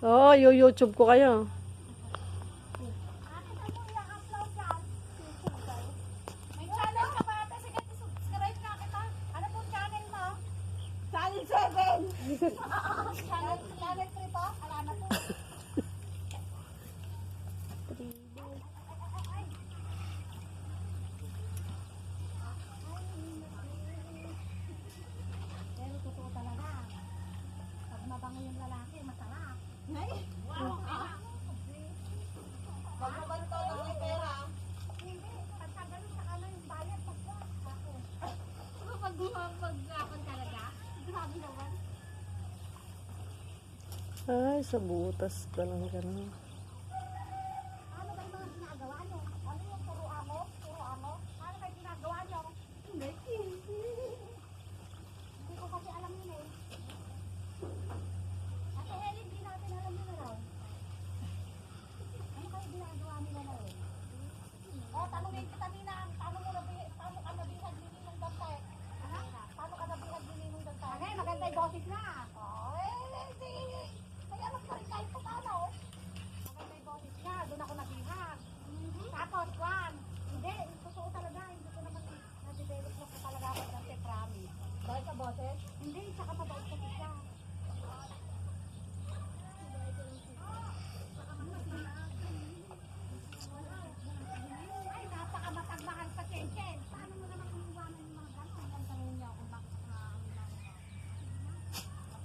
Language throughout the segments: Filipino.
Oo, oh, YouTube ko kayo. May channel ka ba ate? Sige, subscribe na kita. Ano pong channel mo? Channel 7! Channel, channel 3 po? Alamat po. Pero totoo talaga. Pag mabango yung lalaki. Ay? Lang ganun sa kanan yung bayad, pagka ako. Pag pag talaga, grabe naman. Ay, sa butas ka lang ganun. Ano ba yung mga ginagawa nyo? Ano yung puro amo? Puro amo? Ano ba yung ginagawa nyo? Hindi. Hindi ko kasi alam yun eh. Ate Helen, hindi natin alam yun raw. Ano kayo ginagawa nila na eh? Kita Nina, paano mo nabi, paano ka nabihag ni Ninong Dante? Paano ka nabihag Ninong Dante? Okay, maganda yung boses na. Eh, di, may alam ka rin kahit pa paano. Maganda yung boses doon ako nabihag. Tapos, Juan, hindi, totoo talaga, hindi ko naman na-develop mo talaga ako dati, promise. Bakit sa boses? Hindi, tsaka mabait kasi siya. Ay, napakamatagmahal sa Chenchen. Paano mo naman iniwanan yung mga gano'n? Ang tanong niya kung bakit na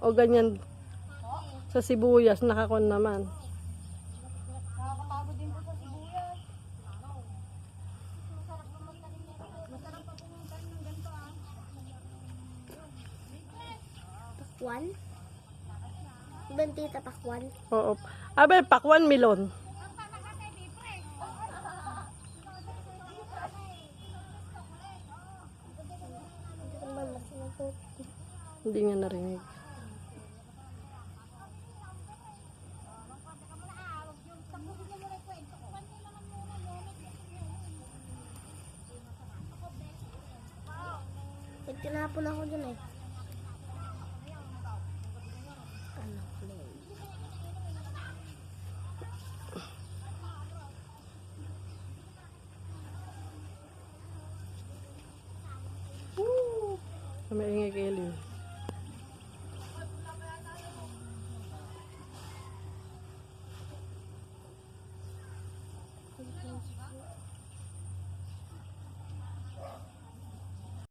O ganyan. Sa sibuyas, nakakon naman. Nakakapagod din po sa sibuyas. Masarap po magtanim nito. Masarap pa po magtanim ng ganito ah. Pakwan? Bentita pakwan? Oo. Abe, pakwan milon. Hindi niya narinig. Tinapon ako dun eh. Ano play? May ingay kay Ellie.